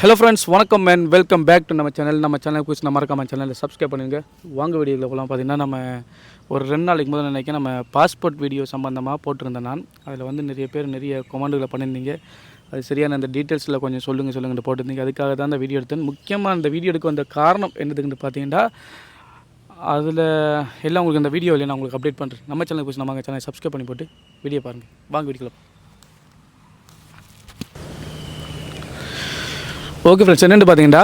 Hello friends வணக்கம் man welcome back to நம்ம channel நம்ம சேனல் குறிச்சு நம்ம மறக்காம சேனலில் சப்ஸ்கிரைப் பண்ணுங்க வாங்க வீடியோவில் போகலாம் பார்த்தீங்கன்னா நம்ம ஒரு ரெண்டு நாளைக்கு முதல்ல நினைக்கிறேன் நம்ம பாஸ்போர்ட் வீடியோ சம்மந்தமாக போட்டிருந்தேன் நான். அதில் வந்து நிறைய பேர் நிறைய கொமெண்டுகளை பண்ணியிருந்தீங்க. அது சரியான அந்த டீட்டெயில்ஸில் கொஞ்சம் சொல்லுங்கள் சொல்லுங்கள் போட்டிருந்தீங்க. அதுக்காக தான் அந்த வீடியோ எடுத்தேன். முக்கியமாக அந்த வீடியோ எடுக்க வந்த காரணம் என்னதுன்னு பார்த்தீங்கன்னா அதில் எல்லாம் உங்களுக்கு அந்த இல்லை நான் உங்களுக்கு அப்டேட் பண்ணுறேன் நம்ம சேனல் குறிச்சு நம்ம சேனல் சப்ஸ்கிரைப் பண்ணி போட்டு வீடியோ பாருங்கள் வாங்க வீடியோ ஓகே ஃப்ரெண்ட்ஸ் என்னென்னு பார்த்தீங்கன்னா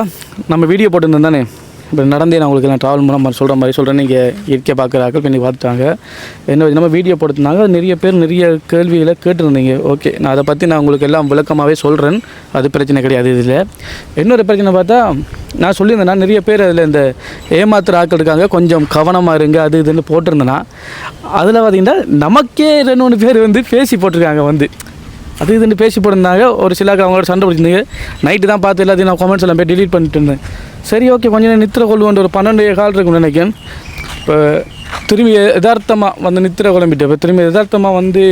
நம்ம வீடியோ போட்டுருந்தோம் தானே? இப்போ நடந்தே நான் உங்களுக்கு நான் ட்ராவல் மூலம் சொல்கிற மாதிரி சொல்கிறேன் நீங்கள் இயற்கை பார்க்குறாக்கள் நீங்கள் பார்த்துட்டாங்க. என்ன நம்ம வீடியோ போட்டுருந்தாங்க. நிறைய பேர் நிறைய கேள்விகளை கேட்டிருந்தீங்க. ஓகே நான் அதை பற்றி நான் உங்களுக்கு எல்லாம் விளக்கமாகவே சொல்கிறேன் அது பிரச்சனை கிடையாது இதில். இன்னொரு பிரச்சனை பார்த்தா நான் சொல்லியிருந்தேன்னா நிறைய பேர் அதில் இந்த ஏமாத்துற ஆட்கள் இருக்காங்க. கொஞ்சம் கவனமாக இருங்க அது இதுன்னு போட்டிருந்தேன்னா அதில் பார்த்தீங்கன்னா நமக்கே ரெண்டு மூணு பேர் வந்து பேசி போட்டிருக்காங்க வந்து. அது இதுன்னு பேசி போட்டிருந்தாங்க ஒரு சிலாக்கு அவங்களோட சண்டை பிடிச்சிருந்தீங்க நைட்டு தான் பார்த்து எல்லாத்தையும் நான் கமெண்ட்ஸ் எல்லாம் போய் டிலீட் பண்ணிட்டு இருந்தேன். சரி ஓகே கொஞ்ச நேரம் நித்திர கொள்ளுவோன்ற ஒரு பன்னெண்டு கால் இருக்கும்னு நினைக்கிறேன். இப்போ திரும்பி யதார்த்தமாக வந்து நித்திர குழம்பிட்டு இப்போ திரும்பி யதார்த்தமாக வந்து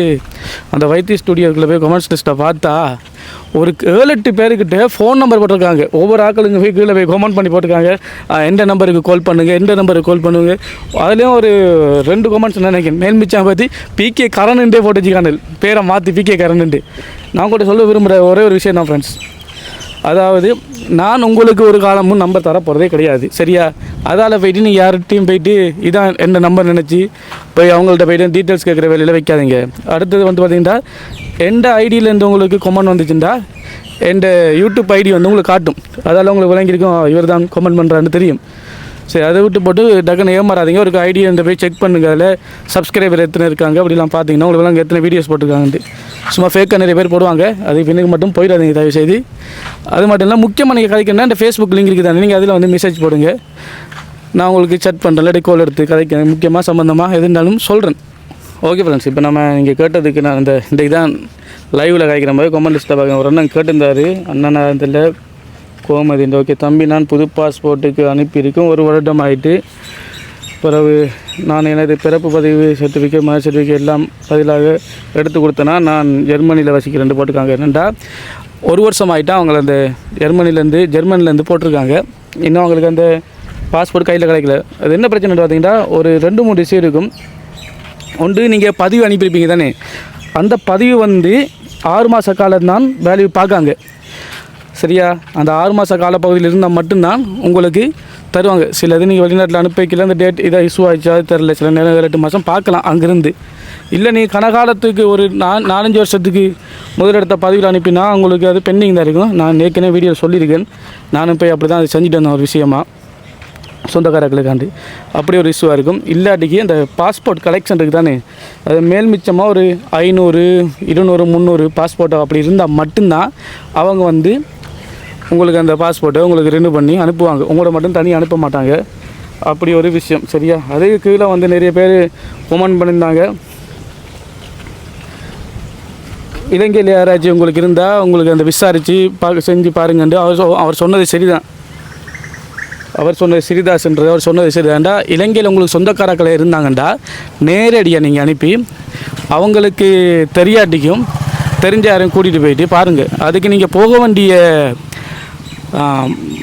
அந்த வைத்திய ஸ்டுடியோக்குள்ளே போய் கமெண்ட்ஸ் லிஸ்ட்டை பார்த்தா ஒரு ஏழு எட்டு பேருக்கிட்ட ஃபோன் நம்பர் போட்டிருக்காங்க. ஒவ்வொரு ஆக்களுங்க போய் கீழே போய் கமெண்ட் பண்ணி போட்டிருக்காங்க. எந்த நம்பருக்கு கால் பண்ணுங்கள் எந்த நம்பருக்கு கால் பண்ணுங்க. அதுலேயும் ஒரு ரெண்டு கமெண்ட்ஸ் நினைக்கிறேன். மேல்மிச்சா பற்றி பிகே கரணுண்டே போட்டு வச்சுக்கானல் பேரை மாற்றி பிகே கரணுண்டு நான் கூட சொல்ல விரும்புகிற ஒரே ஒரு விஷயம் தான் ஃப்ரெண்ட்ஸ் அதாவது நான் உங்களுக்கு ஒரு காலமும் நம்பர் தரப்போகிறதே போகிறதே கிடையாது. சரியா? அதால் போயிட்டு நீங்கள் யார்கிட்டையும் போயிட்டு இதான் என்ன நம்பர் நினச்சி போய் அவங்கள்ட்ட போய்ட்டு டீட்டெயில்ஸ் கேட்குற வேலையில் வைக்காதீங்க. அடுத்தது வந்து பார்த்தீங்கன்னா எந்த ஐடியிலேருந்து உங்களுக்கு கொமெண்ட் வந்துச்சுண்டா எந்த யூடியூப் ஐடி வந்து உங்களுக்கு காட்டும். அதால் உங்களுக்கு விளங்கியிருக்கும் இவர் தான் கொமெண்ட் பண்ணுறான்னு தெரியும். சரி அதை விட்டு போட்டு டக்குன்னு ஏமாறாதீங்க. ஒரு ஐடியா இந்த போய் செக் பண்ணுங்க. அதில் சப்ஸ்கிரைபர் எத்தனை இருக்காங்க அப்படிலாம் பார்த்தீங்கன்னா உங்களுக்கு எத்தனை வீடியோஸ் போட்டிருக்காங்கன்ட்டு. சும்மா ஃபேக்காக நிறைய பேர் போடுவாங்க. அது பின்னுக்கு மட்டும் போயிடாதீங்க தயவு செய்து அது மட்டும் இல்லை முக்கியமாக நீங்கள் கதைக்கணும்னா இந்த ஃபேஸ்புக் லிங்க் இருக்குது தானே. நீங்கள் அதில் வந்து மெசேஜ் போடுங்க. நான் உங்களுக்கு செட் பண்ணுறேன் இல்லாட்டி கோல் எடுத்து கதைக்க முக்கியமாக சம்மந்தமாக எது இருந்தாலும் சொல்கிறேன் ஓகே ஃப்ரெண்ட்ஸ் இப்போ நம்ம இங்கே கேட்டதுக்கு நான் இந்த இன்றைக்கு தான் லைவில் கதைக்கிற மாதிரி கொமெண்ட் லிஸ்ட்டில் பார்க்குறேன். ஒரு அண்ணன் கேட்டிருந்தாரு. அண்ணன் இதில் கோமதி இந்த ஓகே தம்பி நான் புது பாஸ்போர்ட்டுக்கு அனுப்பியிருக்கேன். ஒரு வருடம் ஆயிட்டு. பிறகு நான் எனது பிறப்பு பதிவு சர்டிஃபிகேட் மத சர்டிஃபிகேட் எல்லாம் பதிலாக எடுத்து கொடுத்தேன்னா நான் ஜெர்மனியில் வசிக்கிறேன் போட்டிருக்காங்க. என்னென்னா ஒரு வருஷம் ஆகிட்டா அவங்கள அந்த ஜெர்மனிலேருந்து ஜெர்மனிலேருந்து போட்டிருக்காங்க. இன்னும் அவங்களுக்கு அந்த பாஸ்போர்ட் கையில் கிடைக்கல. அது என்ன பிரச்சனை பார்த்தீங்கன்னா ஒரு ரெண்டு மூணு விஷயம் இருக்கும். ஒன்று நீங்கள் பதிவு அனுப்பியிருப்பீங்க தானே. அந்த பதிவு வந்து ஆறு மாத காலம் தான் வேல்யூ பார்க்காங்க. சரியா? அந்த ஆறு மாத காலப்பகுதியில் இருந்தால் மட்டும்தான் உங்களுக்கு தருவாங்க. சில இது நீங்கள் வெளிநாட்டில் அனுப்பி வைக்கல அந்த டேட் இதாக இஷ்யூ ஆகிடுச்சா தெரில சில நேரம் ஏழு எட்டு மாதம் பார்க்கலாம் அங்கேருந்து. இல்லை நீ கனகாலத்துக்கு ஒரு நா நாலஞ்சு வருஷத்துக்கு முதலிடத்த பதவியில் அனுப்பினா உங்களுக்கு அது பெண்டிங் தான் இருக்கும். நான் ஏற்கனவே வீடியோ சொல்லியிருக்கேன். நானும் போய் அப்படி தான் அதை செஞ்சுட்டு வந்தேன் ஒரு விஷயமா. சொந்தக்காரர்களுக்காண்டி. அப்படி ஒரு இஷ்யூவாக இருக்கும். இல்லாட்டிக்கு அந்த பாஸ்போர்ட் கலெக்ஷன் இருக்குது தானே. அது மேல் மிச்சமாக ஒரு ஐநூறு இருநூறு முந்நூறு பாஸ்போர்ட்டோ அப்படி இருந்தால் மட்டும்தான் அவங்க வந்து உங்களுக்கு அந்த பாஸ்போர்ட்டை உங்களுக்கு ரினியூ பண்ணி அனுப்புவாங்க. உங்களோட மட்டும் தனியாக அனுப்ப மாட்டாங்க. அப்படி ஒரு விஷயம். சரியா? அதே கீழே வந்து நிறைய பேர் கொமெண்ட் பண்ணியிருந்தாங்க. இலங்கையில் யாராச்சும் உங்களுக்கு இருந்தால் உங்களுக்கு அந்த விசாரித்து பார்க்க செஞ்சு பாருங்கன்ட்டு அவர் சொ- அவர் சொன்னது சரிதான். அவர் சொன்னது சிறிதாஸ்ன்றது அவர் சொன்னது சரிதான்டா இலங்கையில் உங்களுக்கு சொந்தக்காரக்களை இருந்தாங்கண்டா நேரடியாக நீங்கள் அனுப்பி அவங்களுக்கு தெரியாட்டிக்கும் தெரிஞ்ச யாரையும் கூட்டிகிட்டு போயிட்டு பாருங்கள் அதுக்கு நீங்கள் போக வேண்டிய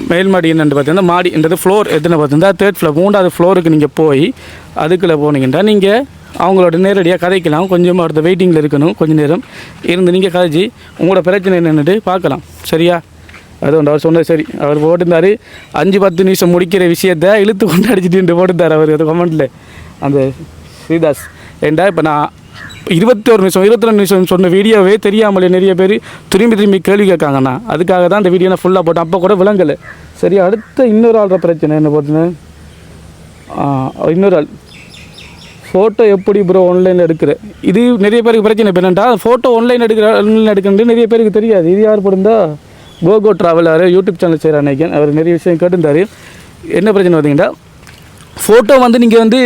மேல் மாடி என்னென்னு பார்த்தீங்கன்னா மாடின்றது ஃப்ளோர் எதுனா பார்த்தீங்கன்னா தேர்ட் ஃப்ளோர் மூன்றாவது ஃப்ளோருக்கு நீங்கள் போய் அதுக்குள்ளே போனீங்கன்னா நீங்கள் அவங்களோட நேரடியாக கதைக்கலாம். கொஞ்சம் அடுத்த வெயிட்டிங்கில் இருக்கணும். கொஞ்சம் நேரம் இருந்து நீங்கள் கதைச்சி உங்களோட பிரச்சனை என்னென்னு பார்க்கலாம். சரியா? அது ஒன்று அவர் சொன்னது சரி. அவர் போட்டிருந்தார். அஞ்சு பத்து நிமிஷம் முடிக்கிற விஷயத்த இழுத்து கொண்டு அடிச்சுட்டு போட்டிருந்தார் அவர். அந்த கமெண்ட்டில் அந்த ஸ்ரீதாஸ். ஏண்டா இப்போ நான் இருபத்தி ஒரு நிமிஷம் இருபத்தி ரெண்டு நிமிஷம் சொன்ன வீடியோவே தெரியாமலே நிறைய பேர் திரும்பி திரும்பி கேள்வி கேட்காங்கண்ணா. அதுக்காக தான் அந்த வீடியோ நான் ஃபுல்லாக போட்டேன். அப்போ கூட விளங்கலை. சரி அடுத்த இன்னொரு ஆள்ற பிரச்சனை என்ன போட்டுன்னு இன்னொரு ஆள். ஃபோட்டோ எப்படி ப்ரோ ஆன்லைனில் எடுக்கிற? இது நிறைய பேருக்கு பிரச்சனை. இப்போ என்னென்னா ஃபோட்டோ ஆன்லைன் எடுக்கிற ஆன்லைன் எடுக்கணுன்ட்டு நிறைய பேருக்கு தெரியாது. இது யார் போட்டிருந்தா? கோகோ ட்ராவலர் யூடியூப் சேனல் செய்கிற அன்னைக்கு. அவர் நிறைய விஷயம் கேட்டிருந்தார். என்ன பிரச்சனை பார்த்தீங்கன்னா ஃபோட்டோ வந்து நீங்கள் வந்து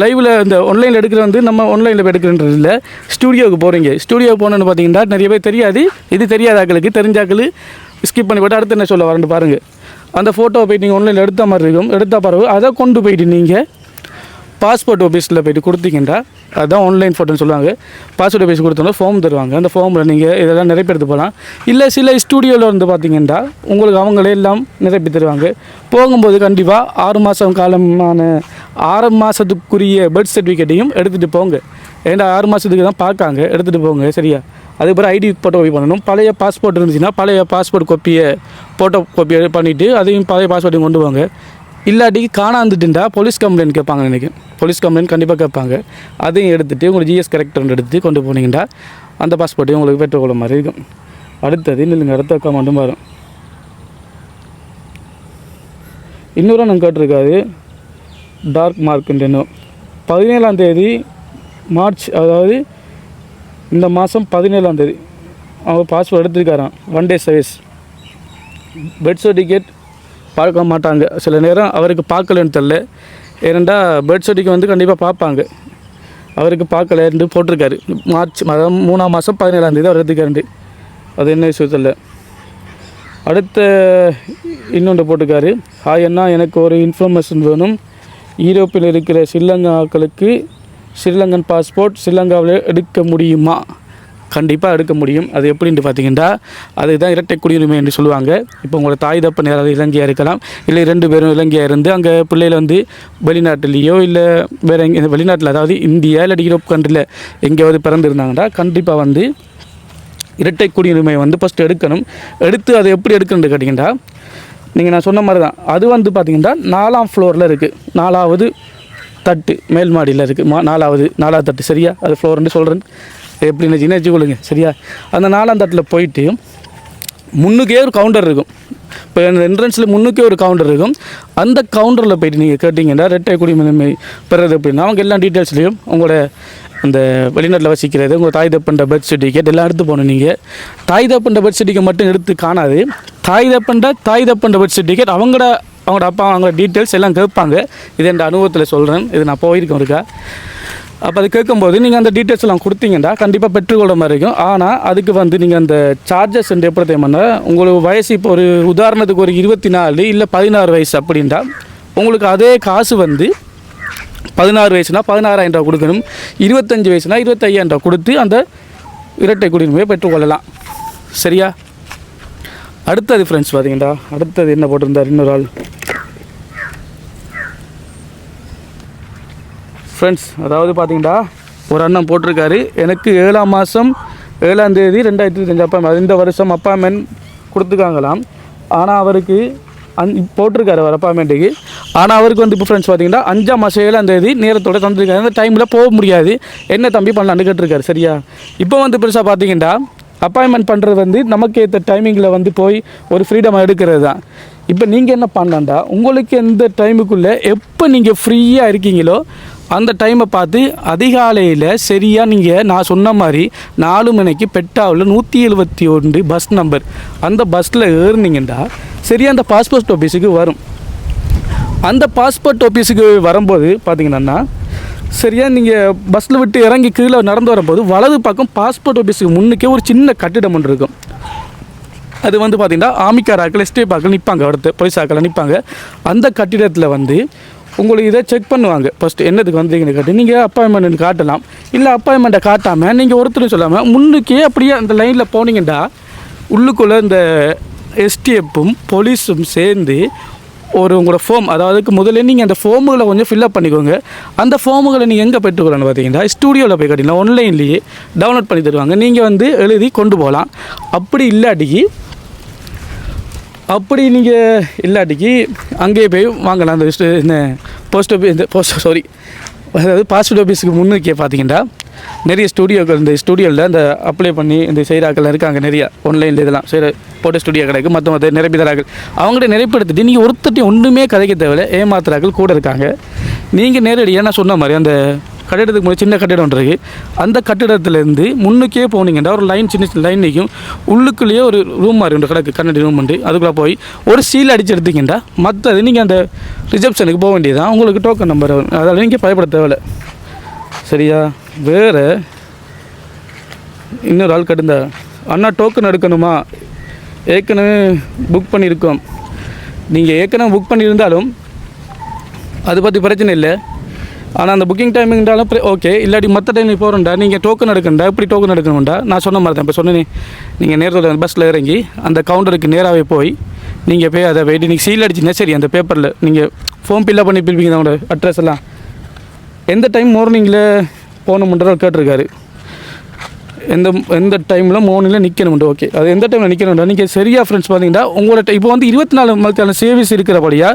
லைவில் இந்த ஆன்லைனில் எடுக்கிற வந்து நம்ம ஆன்லைனில் எடுக்கிறன்றது இல்லை. ஸ்டூடியோவுக்கு போகிறீங்க ஸ்டூடியோவுக்கு போனோன்னு பார்த்தீங்கன்னா நிறைய பேர் தெரியாது. இது தெரியாத ஆக்களுக்கு தெரிஞ்ச ஆக்கள் ஸ்கிப் பண்ணி போட்டு அடுத்து என்ன சொல்ல வரேன்னு பாருங்கள் அந்த ஃபோட்டோவை போயிட்டு நீங்கள் ஆன்லைனில் எடுத்த மாதிரி இருக்கும். எடுத்த பிறகு அதை கொண்டு போயிட்டு நீங்கள் பாஸ்போர்ட் ஆஃபீஸில் போய்ட்டு கொடுத்தீங்கன்னா அதுதான் ஆன்லைன் ஃபோட்டோன்னு சொல்லுவாங்க. பாஸ்போர்ட் ஆஃபீஸ் கொடுத்தோம்னா ஃபார்ம் தருவாங்க. அந்த ஃபார்மில் நீங்கள் இதெல்லாம் நிரப்பிடுத்து போகலாம். இல்லை சில ஸ்டூடியோவில் வந்து பார்த்தீங்கன்னா உங்களுக்கு அவங்களே எல்லாம் நிரப்பி தருவாங்க. போகும்போது கண்டிப்பாக ஆறு மாதம் காலமான ஆறு மாதத்துக்குரிய பர்த் சர்டிஃபிகேட்டையும் எடுத்துகிட்டு போங்க. ஏன்னா ஆறு மாதத்துக்கு தான் பார்க்காங்க எடுத்துகிட்டு போங்க சரியா? அதுக்கப்புறம் ஐடி ஃபோட்டோ காப்பி பண்ணணும். பழைய பாஸ்போர்ட் இருந்துச்சுன்னா பழைய பாஸ்போர்ட் காப்பியை ஃபோட்டோ காப்பி பண்ணிவிட்டு அதையும் பழைய பாஸ்போர்ட்டையும் கொண்டு போங்க. இல்லாட்டி காணாந்துட்டுண்டா போலீஸ் கம்ப்ளைண்ட் கேட்பாங்க எனக்கு போலீஸ் கம்ப்ளைண்ட் கண்டிப்பாக கேட்பாங்க. அதையும் எடுத்துகிட்டு உங்களுக்கு ஜிஎஸ் கரெக்டர் எடுத்து கொண்டு போனீங்கன்னா அந்த பாஸ்போர்ட்டையும் உங்களுக்கு பெற்றுக்கொள்ள மாதிரி இருக்கும். அடுத்தது இல்லைங்க அடுத்த கமெண்ட்டும் வரும். இன்னொரு நான் கேட்டிருக்காது டார்க் மார்க்குன்னு பதினேழாம் தேதி மார்ச் அதாவது இந்த மாதம் பதினேழாம் தேதி. அவர் passport எடுத்துருக்காராம் one day service birth certificate பார்க்க மாட்டாங்க. சில நேரம் அவருக்கு பார்க்கலன்னு தெரில ஏனெண்டா பேர்ட் சர்டிஃபிகேட் வந்து கண்டிப்பாக பார்ப்பாங்க. அவருக்கு பார்க்கலன்ட்டு போட்டிருக்காரு. மார்ச் அதாவது மூணாம் மாதம் பதினேழாம் தேதி அவர் எடுத்துக்காரு அது என்ன விஷயம் தெரில அடுத்த இன்னொன்று போட்டிருக்காரு. ஹாய் அண்ணா எனக்கு ஒரு இன்ஃபர்மேஷன் வேணும். ஈரோப்பில் இருக்கிற ஸ்ரீலங்காக்களுக்கு ஸ்ரீலங்கன் பாஸ்போர்ட் ஸ்ரீலங்காவில் எடுக்க முடியுமா? கண்டிப்பாக எடுக்க முடியும். அது எப்படின்னு பார்த்தீங்கன்னா அதுதான் இரட்டை குடியுரிமை என்று சொல்லுவாங்க. இப்போ உங்களோட தாய் தப்பன் யாராவது இலங்கையாக இருக்கலாம் இல்லை ரெண்டு பேரும் இலங்கையாக இருந்து அங்கே பிள்ளைகள் வந்து வெளிநாட்டிலேயோ இல்லை வேறு எங்கே வெளிநாட்டில் அதாவது இந்தியா இல்லை யூரோப் கண்ட்ரியில் எங்கேயாவது பிறந்திருந்தாங்கன்னா கண்டிப்பாக வந்து இரட்டை குடியுரிமை வந்து ஃபஸ்ட்டு எடுக்கணும். எடுத்து அதை எப்படி எடுக்கணும்னு கேட்டிங்கன்னா நீங்கள் நான் சொன்ன மாதிரி தான் அது வந்து பார்த்தீங்கன்னா நாலாம் ஃப்ளோரில் இருக்குது நாலாவது தட்டு மேல் மாடியில் இருக்குது மா நாலாவது நாலாவது தட்டு சரியா? அது ஃப்ளோர்னு சொல்கிறேன் எப்படின்னு வச்சுக்கின்னு வச்சுக்கொள்ளுங்க சரியா? அந்த நாலாம் தட்டில் போயிட்டு முன்னுக்கே ஒரு கவுண்டர் இருக்கும். இப்போ என்ட்ரன்ஸில் முன்னுக்கே ஒரு கவுண்டர் இருக்கும். அந்த கவுண்டரில் போயிட்டு நீங்கள் கேட்டிங்கன்னா ரெட்டை குடியுரிமை பெறது அப்படின்னா அவங்க எல்லா டீட்டெயில்ஸ்லையும் உங்களோட அந்த வெளிநாட்டில் வசிக்கிறது உங்கள் தாய் தப்பண்ட பர்த் சர்டிஃபிகேட் எல்லாம் எடுத்து போகணும் நீங்கள் தாய் தப்பண்ட பர்த் சர்டிஃபிகேட் மட்டும் எடுத்து காணாது. தாய் தப்பண்ட தாய் தப்பண்ட பர்த் சர்டிஃபிகேட் அவங்களோட அவங்களோட அப்பா அவங்களோட டீட்டெயில்ஸ் எல்லாம் கேட்பாங்க. இது என் அனுபவத்தில் சொல்கிறேன் இது நான் போயிருக்கேன் இருக்கா அப்போ அது கேட்கும்போது நீங்கள் அந்த டீட்டெயில்ஸ் எல்லாம் கொடுத்தீங்கன்னா கண்டிப்பாக பெற்றுக்கொள்ள மாதிரி இருக்கும் ஆனால் அதுக்கு வந்து நீங்கள் அந்த சார்ஜஸ் எப்படி தேவைன்னா உங்களுக்கு வயசு இப்போ ஒரு உதாரணத்துக்கு ஒரு இருபத்தி நாலு இல்லை பதினாறு வயசு அப்படின்ட்டா உங்களுக்கு அதே காசு வந்து பதினாறு வயசுனா பதினாறாயிரம் ரூபா கொடுக்கணும். இருபத்தஞ்சி வயசுனா இருபத்தையாயிரம் ரூபா கொடுத்து அந்த இரட்டை குடியுரிமையை பெற்றுக்கொள்ளலாம் சரியா? அடுத்தது ஃப்ரெண்ட்ஸ் பார்த்தீங்கன்னா அடுத்தது என்ன போட்டிருந்தார் இன்னொரு ஆள்? ஃப்ரெண்ட்ஸ் அதாவது பார்த்தீங்கன்னா ஒரு அண்ணன் போட்டிருக்காரு. எனக்கு ஏழாம் மாதம் ஏழாம் தேதி ரெண்டாயிரத்தி இருபத்தஞ்சு அப்பா இந்த வருஷம் அப்பாயின்மெண்ட் கொடுத்துருக்காங்களாம். ஆனால் அவருக்கு அந் போட்டிருக்காரு அவர் அப்பாயின்மெண்ட்டுக்கு ஆனால் அவருக்கு வந்து இப்போ ஃப்ரெண்ட்ஸ் பார்த்தீங்கன்னா அஞ்சாம் மாதம் ஏழாம் தேதி நேரத்தோட தந்துருக்காரு. அந்த டைமில் போக முடியாது. என்ன தம்பி பண்ணலான்னு கேட்டிருக்காரு சரியா? இப்போ வந்து பெருசாக பார்த்தீங்கன்னா அப்பாயின்மெண்ட் பண்ணுறது வந்து நமக்கு ஏற்ற டைமிங்கில் வந்து போய் ஒரு ஃப்ரீடம் எடுக்கிறது தான். இப்போ நீங்கள் என்ன பண்ணலாண்டா உங்களுக்கு எந்த டைமுக்குள்ளே எப்போ நீங்கள் ஃப்ரீயாக இருக்கீங்களோ அந்த டைமை பார்த்து அதிகாலையில் சரியாக நீங்கள் நான் சொன்ன மாதிரி நாலு மணிக்கு பெட்டாவில் நூற்றி எழுபத்தி ஒன்று பஸ் நம்பர் அந்த பஸ்ஸில் ஏறுனீங்கன்னா சரியாக அந்த பாஸ்போர்ட் ஆஃபீஸுக்கு வரும். அந்த பாஸ்போர்ட் ஆஃபீஸுக்கு வரும்போது பார்த்தீங்கன்னா சரியாக நீங்கள் பஸ்ஸில் விட்டு இறங்கி கீழே நடந்து வரும்போது வலது பக்கம் பாஸ்போர்ட் ஆஃபீஸுக்கு முன்னுக்கே ஒரு சின்ன கட்டிடம் ஒன்று இருக்கும். அது வந்து பார்த்திங்கன்னா ஆமிக்காராக்கள் எஸ்டேட் ஆக்கள் நிற்பாங்க அடுத்து போலீஸ் நிற்பாங்க அந்த கட்டிடத்தில் வந்து உங்களுக்கு இதை செக் பண்ணுவாங்க. ஃபஸ்ட்டு என்னதுக்கு வந்தீங்கன்னு கேட்டு நீங்கள் அப்பாயின்மெண்ட் காட்டலாம். இல்லை அப்பாயின்மெண்ட்டை காட்டாமல் நீங்கள் ஒருத்தரும் சொல்லாமல் முன்னுக்கே அப்படியே அந்த லைனில் போனீங்கன்னா உள்ளுக்குள்ளே இந்த எஸ்டிஎஃப்பும் போலீஸும் சேர்ந்து ஒரு உங்களோட ஃபார்ம் அதாவது முதல்ல நீங்கள் அந்த ஃபார்முகளை கொஞ்சம் ஃபில்அப் பண்ணிக்கோங்க. அந்த ஃபார்முகளை நீங்கள் எங்கே பெற்றுக்கொள்ளணும் பார்த்தீங்கன்னா ஸ்டூடியோவில் போய் கட்டிங்கன்னா ஆன்லைன்லேயே டவுன்லோட் பண்ணி தருவாங்க. நீங்கள் வந்து எழுதி கொண்டு போகலாம். அப்படி இல்லாட்டிக்கு அப்படி நீங்கள் இல்லாட்டிக்கு அங்கேயே போய் வாங்கலாம். அந்த லிஸ்ட்டு இந்த போஸ்ட் ஆஃபீஸ் இந்த போஸ்ட் சாரி அதாவது பாஸ்போர்ட் ஆஃபீஸுக்கு முன்னுக்கே பார்த்தீங்கன்னா நிறைய ஸ்டூடியோக்கள் இந்த ஸ்டூடியோவில் இந்த அப்ளை பண்ணி இந்த செய்கிறாக்கள்லாம் இருக்காங்க நிறையா. ஆன்லைனில் இதெல்லாம் செய்கிற போட்டோ ஸ்டுடியோ கிடைக்கும் மற்ற மற்ற நிரப்பிதராக்கள் அவங்கள்ட்ட நிரப்பெடுத்துட்டு நீங்கள் ஒருத்தட்டி ஒன்றுமே கதைக்க தேவையில்ல. ஏமாத்துறாக்கள் கூட இருக்காங்க. நீங்கள் நேரடியாக நான் சொன்ன மாதிரி அந்த கட்டிடத்துக்கு முன்னாடி சின்ன கட்டிடம் ஒன்று இருக்குது அந்த கட்டிடத்துலேருந்து முன்னுக்கே போனீங்கன்னா ஒரு லைன் சின்ன சின்ன லைன் நிற்கும் உள்ளுக்குள்ளேயே ஒரு ரூம் மாதிரி உண்டு கிடக்கு கண்ணாடி ரூம் உண்டு. அதுக்குள்ளே போய் ஒரு சீல் அடித்து எடுத்தீங்கன்னா மற்றது நீங்கள் அந்த ரிசப்ஷனுக்கு போக வேண்டியதான் உங்களுக்கு டோக்கன் நம்பர் அதால் நீங்கள் பயப்பட தேவையில்ல. சரியா? வேறு இன்னொரு ஆள் கட்டுந்த அண்ணா டோக்கன் எடுக்கணுமா? ஏற்கனவே புக் பண்ணியிருக்கோம். நீங்கள் ஏற்கனவே புக் பண்ணியிருந்தாலும் அதை பற்றி பிரச்சனை இல்லை. ஆனால் அந்த புக்கிங் டைமிங்டாலும் ஓகே இல்லாட்டி மற்ற டைம் போகிறோம்டா நீங்கள் டோக்கன் எடுக்கணுண்டா எப்படி டோக்கன் எடுக்கணும்டா. நான் சொன்ன மாதிரி தான். இப்போ சொன்னேனே நீங்கள் நேரத்தில் பஸ்ஸில் இறங்கி அந்த கவுண்டருக்கு நேராகவே போய் நீங்கள் போய் அதை வெயிட் நீங்கள் சீல் அடிச்சுன்னா சரி அந்த பேப்பரில் நீங்கள் ஃபார்ம் ஃபில்லப் பண்ணி பிடிப்பீங்க அவங்களோட அட்ரஸ் எல்லாம். எந்த டைம் மார்னிங்கில் போகணுன்றவர் கேட்டிருக்காரு. எந்த எந்த டைமில் மோனில் நிற்கணும்ண்டு ஓகே அது எந்த டைமில் நிற்கணும்டா நீங்கள் சரியாக ஃப்ரெண்ட்ஸ் பார்த்தீங்கன்னா உங்களோட இப்போ வந்து இருபத்தி நாலு மணிக்கான சர்வீஸ் இருக்கிறபடியாக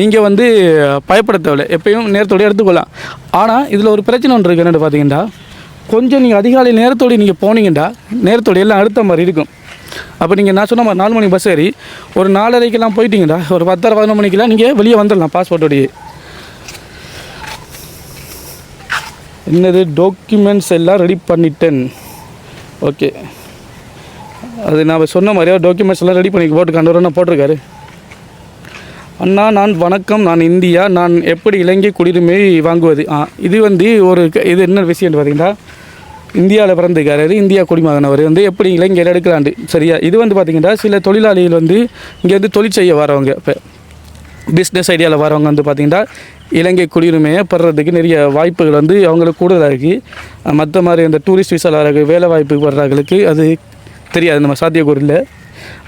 நீங்கள் வந்து பயப்பட தேவையில்லை. எப்பயும் நேரத்தோடய எடுத்துக்கொள்ளலாம். ஆனால் இதில் ஒரு பிரச்சனை ஒன்று இருக்குது என்னென்னு பார்த்தீங்கன்னா கொஞ்சம் நீங்கள் அதிகாலை நேரத்தோடு நீங்கள் போனீங்கன்னா நேரத்தோடு எல்லாம் அடுத்த மாதிரி இருக்கும். அப்போ நீங்கள் நான் சொன்ன மாதிரி நாலு மணி பஸ் ஏறி ஒரு நாலரைக்கெல்லாம் போயிட்டீங்கடா ஒரு பத்தரை பதினொன்று மணிக்கெல்லாம் நீங்கள் வெளியே வந்துடலாம் பாஸ்போர்ட்டோடையே என்னது? டாக்குமெண்ட்ஸ் எல்லாம் ரெடி பண்ணிட்டேன். ஓகே. அது நான் சொன்ன மாதிரியா டாக்குமெண்ட்ஸ் எல்லாம் ரெடி பண்ணி போட்டு கண்டு போட்டிருக்காரு. அண்ணா நான் வணக்கம். நான் இந்தியா. நான் எப்படி இலங்கை குடியுரிமை வாங்குவது? ஆ இது வந்து ஒரு க- இது என்ன விஷயம்னு பார்த்தீங்கன்னா இந்தியாவில் பிறந்திருக்காரு. இந்தியா குடிமகனவர். வந்து எப்படி இலங்கையில் எடுக்கலாண்டு சரியா? இது வந்து பார்த்தீங்கன்னா சில தொழிலாளிகள் வந்து இங்கே வந்து தொழில் செய்ய வரவங்க. இப்போ பிஸ்னஸ் ஐடியாவில் வரவங்க வந்து பார்த்திங்கன்னா இலங்கை குடியுரிமையை பெறுறதுக்கு நிறைய வாய்ப்புகள் வந்து அவங்களுக்கு கூடுதலாக இருக்குது மற்ற மாதிரி இந்த டூரிஸ்ட் விசாவில் வேலை வாய்ப்பு வர்றவங்களுக்கு அது தெரியாது நம்ம சாத்தியக்கூறு இல்லை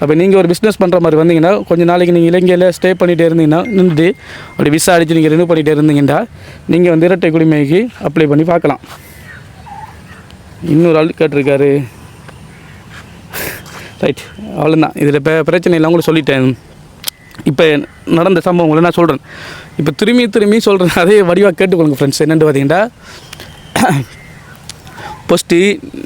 அப்போ நீங்கள் ஒரு பிஸ்னஸ் பண்ணுற மாதிரி வந்தீங்கன்னா கொஞ்சம் நாளைக்கு நீங்கள் இலங்கையில் ஸ்டே பண்ணிகிட்டே இருந்தீங்கன்னா நின்று அப்படி விசா அடித்து நீங்கள் ரினியூ பண்ணிகிட்டே இருந்தீங்கன்னா நீங்கள் வந்து இரட்டை குடிமைக்கு அப்ளை பண்ணி பார்க்கலாம். இன்னொரு ஆள் கேட்டிருக்காரு. ரைட் அவ்வளோதான் இதில் இப்போ பிரச்சனை இல்லை உங்களுக்கு சொல்லிட்டேன். இப்போ நடந்த சம்பவங்களை நான் சொல்கிறேன் இப்போ திரும்பி திரும்பி சொல்கிறேன் அதே வடிவாக கேட்டுக்கொள்ளுங்க ஃப்ரெண்ட்ஸ் என்னென்னு பார்த்தீங்கன்னா ஃபஸ்ட்டு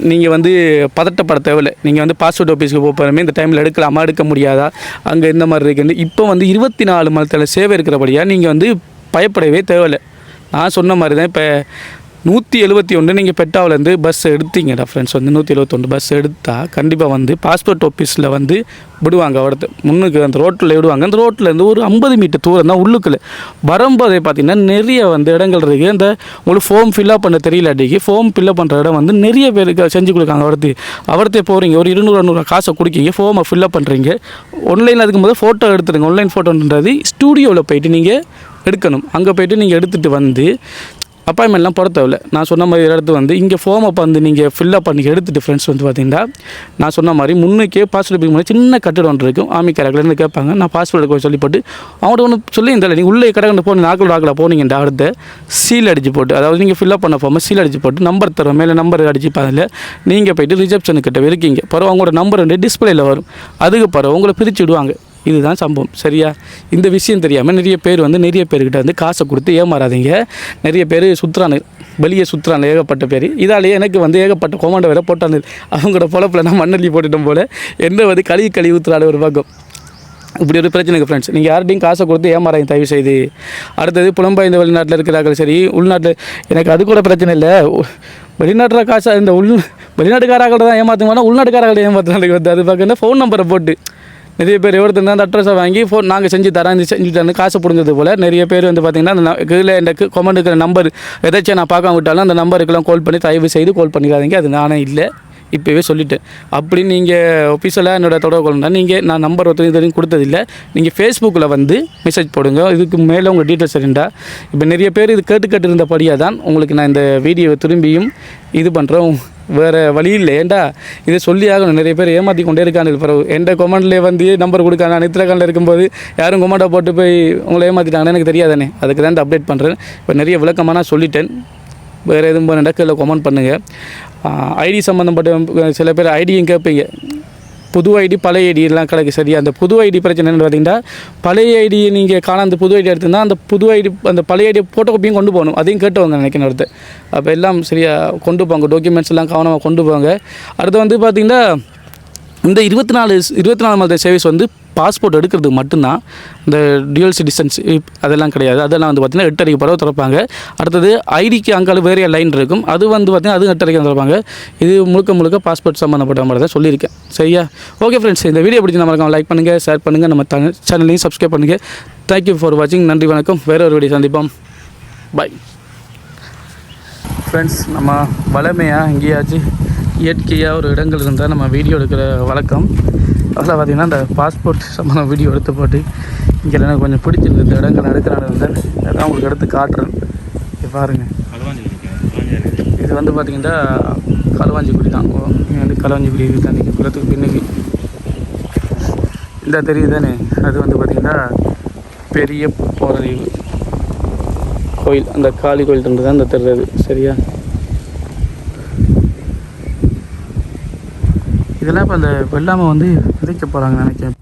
நீங்கள் வந்து பதட்டப்பட தேவையில்லை. நீங்கள் வந்து பாஸ்போர்ட் ஆஃபீஸ்க்கு போகிறமே இந்த டைமில் எடுக்கலாமா எடுக்க முடியாதா? அங்கே இந்த மாதிரி இருக்குன்னு இப்போ வந்து இருபத்தி நாலு மணி சேவை இருக்கிறபடியாக நீங்கள் வந்து பயப்படவே தேவையில்லை. நான் சொன்ன மாதிரி தான் இப்போ நூற்றி எழுபத்தி ஒன்று நீங்கள் பெட்டாவிலேருந்து பஸ் எடுத்தீங்கடா ஃப்ரெண்ட்ஸ் வந்து நூற்றி எழுபத்தொன்று பஸ் எடுத்தால் கண்டிப்பாக வந்து பாஸ்போர்ட் ஆஃபீஸில் வந்து விடுவாங்க. அவடத்து முன்னுக்கு அந்த ரோட்டில் விடுவாங்க. அந்த ரோட்டிலேருந்து ஒரு ஐம்பது மீட்டர் தூரம் தான் உள்ளுக்குள்ளே. வரும்போதே பார்த்தீங்கன்னா நிறைய வந்து இடங்கள் இருக்குது அந்த உங்களுக்கு ஃபார்ம் ஃபில்லப் பண்ண தெரியல அடிக்கு ஃபார்ம் ஃபில்அப் பண்ணுற இடம் வந்து நிறைய பேருக்கு செஞ்சு கொடுக்காங்க. அவர்த்து அவர்த்தே போகிறீங்க ஒரு இருநூறு இரநூறு காசை கொடுக்கீங்க. ஃபார்மை ஃபில்லப் பண்ணுறீங்க ஆன்லைனில் இருக்கும்போது ஃபோட்டோ எடுத்துருங்க. ஆன்லைன் ஃபோட்டோன்றது ஸ்டூடியோவில் போயிட்டு நீங்கள் எடுக்கணும். அங்கே போயிட்டு நீங்கள் எடுத்துகிட்டு வந்து அப்பாயின்மெண்ட்லாம் போட தேவையில்ல நான் சொன்ன மாதிரி இடத்து வந்து இங்கே ஃபார்ம் அப்போ வந்து நீங்கள் ஃபில்லப் பண்ணி எடுத்து ஃப்ரெண்ட்ஸ் வந்து பார்த்தீங்கன்னா நான் சொன்ன மாதிரி முன்னுக்கே பாஸ்வேர்டு பிக் பண்ணி சின்ன கட்டிடம் ஒன்று இருக்கும். ஆமி கேரக்டர்னு கேட்பாங்க நான் பாஸ்வேர்டு எடுக்க சொல்லி போட்டு அவங்கள்ட்ட ஒன்று சொல்லியிருந்தால நீங்கள் உள்ளே கடை போன நாக்கில் நாக்கில் போனீங்கடா அடுத்த சீல் அடிச்சு போட்டு அதாவது நீங்கள் ஃபில்லப் பண்ண ஃபார்மை சீல் அடிச்சு போட்டு நம்பர் தரோம் மேலே நம்பர் அடிச்சு அதில் நீங்கள் போயிட்டு ரிசப்ஷனுக்கிட்ட இருக்கீங்க பிறகு அவங்களோட நம்பர் வந்து டிஸ்பிளேயில் வரும். அதுக்கு பிறகு உங்களை பிரித்து விடுவாங்க. இதுதான் சம்பவம். சரியா? இந்த விஷயம் தெரியாமல் நிறைய பேர் வந்து நிறைய பேர்கிட்ட வந்து காசை கொடுத்து ஏமாறாதீங்க. நிறைய பேர் சுற்றுறானு வெளியே சுற்றுறாங்க ஏகப்பட்ட பேர். இதாலேயே எனக்கு வந்து ஏகப்பட்ட கோமாண்ட வேலை போட்டானு அவங்களோட பொழப்பில் நான் மண்ணள்ளி போட்டுட்டோம் போல். என்ன வந்து கழுவி கழுவி ஊற்றுறாள் ஒரு பக்கம். இப்படி ஒரு பிரச்சனை இருக்குது ஃப்ரெண்ட்ஸ் நீங்கள் யார்ட்டையும் காசை கொடுத்து ஏமாறாங்க தயவு செய்து அடுத்தது புலம்பெயர்ந்த வெளிநாட்டில் இருக்கிறார்கள். சரி உள்நாட்டில் எனக்கு அது கூட பிரச்சனை இல்லை. வெளிநாட்டில் காசை இந்த உள் வெளிநாட்டுக்காரர்கள்ட்ட தான் ஏமாற்றுங்க உள்நாட்டுக்காரர்கள்ட்ட ஏமாற்றுறாங்க வந்து அது பார்க்கணும் ஃபோன் நம்பரை போட்டு. நிறைய பேர் ஒருத்தர் அந்த அட்ரஸை வாங்கி ஃபோன் நாங்கள் செஞ்சு தரோம் இந்த செஞ்சு தரேன் காசு பிடுங்கிறது போல் நிறைய பேர் வந்து பார்த்திங்கன்னா அந்த கீழே எனக்கு கொமெண்ட் இருக்கிற நம்பர் எதாச்சும் நான் பார்க்காம விட்டாலும் அந்த நம்பருக்கெல்லாம் கால் பண்ணி தயவு செய்து கால் பண்ணிக்காதீங்க. அது நானே இல்லை. இப்போவே சொல்லிட்டேன். அப்படி நீங்கள் ஒஃபீஷியலாக என்னோட தொடர்பு கொள்ளணும்னா நீங்கள் நான் நம்பர் ஒருத்தர் இதுவரையும் கொடுத்ததில்லை. நீங்கள் ஃபேஸ்புக்கில் வந்து மெசேஜ் போடுங்க. இதுக்கு மேலே உங்கள் டீட்டெயில்ஸ் இருந்தால் இப்போ நிறைய பேர் இது கேட்டு கேட்டு இருந்தபடியாக தான் உங்களுக்கு நான் இந்த வீடியோவை திரும்பியும் இது பண்ணுறோம் வேறு வழி இல்லை. ஏன்டா இதை சொல்லி ஆகணும். நிறைய பேர் ஏமாற்றி கொண்டே இருக்காங்க. பிறகு எந்த கொமெண்ட்லேயே வந்து நம்பர் கொடுக்க நான் நித்திரகாண்டில் இருக்கும்போது யாரும் கொமெண்டை போட்டு போய் உங்களை ஏமாற்றிட்டாங்கன்னு எனக்கு தெரியாதானே? அதுக்கு தான் அப்டேட் பண்ணுறேன் இப்போ நிறைய விளக்கமாக நான் சொல்லிட்டேன். வேறு எதுவும் நடக்கல. கீழே கமெண்ட் பண்ணுங்கள் ஐடி சம்மந்தப்பட்ட சில பேர் ஐடியும் கேட்பீங்க. புது ஐடி பழைய ஐடியெல்லாம் கிடக்கு சரியா அந்த புது ஐடி பிரச்சனை என்னன்னு பார்த்தீங்கன்னா பழைய ஐடியை நீங்கள் காண அந்த புது ஐடி எடுத்திருந்தா அந்த புது ஐடி அந்த பழைய ஐடி ஃபோட்டோ காப்பியும் கொண்டு போகணும். அதையும் கேட்டுவாங்க நினைக்கிறேன் அடுத்து. அப்போ எல்லாம் சரியாக கொண்டு போங்க. டாக்குமெண்ட்ஸ் எல்லாம் கவனமாக கொண்டு போங்க. அடுத்து வந்து பார்த்திங்கன்னா இந்த இருபத்தி நாலு இருபத்தி நாலு மாத சர்வீஸ் வந்து பாஸ்போர்ட் எடுக்கிறது மட்டும்தான் இந்த டியூல் சிட்டிசன்ஸ் அதெல்லாம் கிடையாது. அதெல்லாம் வந்து பார்த்திங்கன்னா எட்டரைக்கு பிறகு திறப்பாங்க. அடுத்தது ஐடிக்கு அங்கால வேறைய லைன் இருக்கும். அது வந்து பார்த்திங்கன்னா அதுவும் எட்டு அடிக்கு திறப்பாங்க. இது முழுக்க முழுக்க பாஸ்போர்ட் சம்மந்தப்பட்ட மாதிரி தான் சொல்லியிருக்கேன். சரியா? ஓகே ஃப்ரெண்ட்ஸ் இந்த வீடியோ பிடிச்சி நம்ம லைக் பண்ணுங்கள் ஷேர் பண்ணுங்கள் நம்ம சேனலையும் சப்ஸ்கிரைப் பண்ணுங்கள் தேங்க்யூ ஃபார் வாட்சிங் நன்றி வணக்கம். வேறு ஒரு வீடியோ சந்திப்போம். பாய் ஃப்ரெண்ட்ஸ் நம்ம வளமையாக எங்கேயாச்சும் இயற்கையாக ஒரு இடங்கள் இருந்தால் நம்ம வீடியோ எடுக்கிற வழக்கம். அதில் பார்த்திங்கன்னா இந்த பாஸ்போர்ட் சம்மந்தம் வீடியோ எடுத்து போட்டு இங்கே எனக்கு கொஞ்சம் பிடிச்சிருக்கு இந்த இடங்கள் எடுக்கிறான்னு இருந்தேன் அதான் உங்களுக்கு எடுத்து காட்டுறேன். பாருங்கள் இது வந்து பார்த்திங்கன்னா களுவாஞ்சிக்குடி தான். இங்கே வந்து களுவாஞ்சிக்குடி இருக்குது தண்ணி குளத்துக்கு பின்னுக்கு இந்த தெரியுது தானே? அது வந்து பார்த்திங்கன்னா பெரிய போரறிவு கோயில். அந்த காளி கோயில் தான் இந்த தெரியுது சரியா? இதெல்லாம் இப்போ அந்த வெள்ளாமை வந்து விதைக்க போகிறாங்க நினைக்கிறேன்.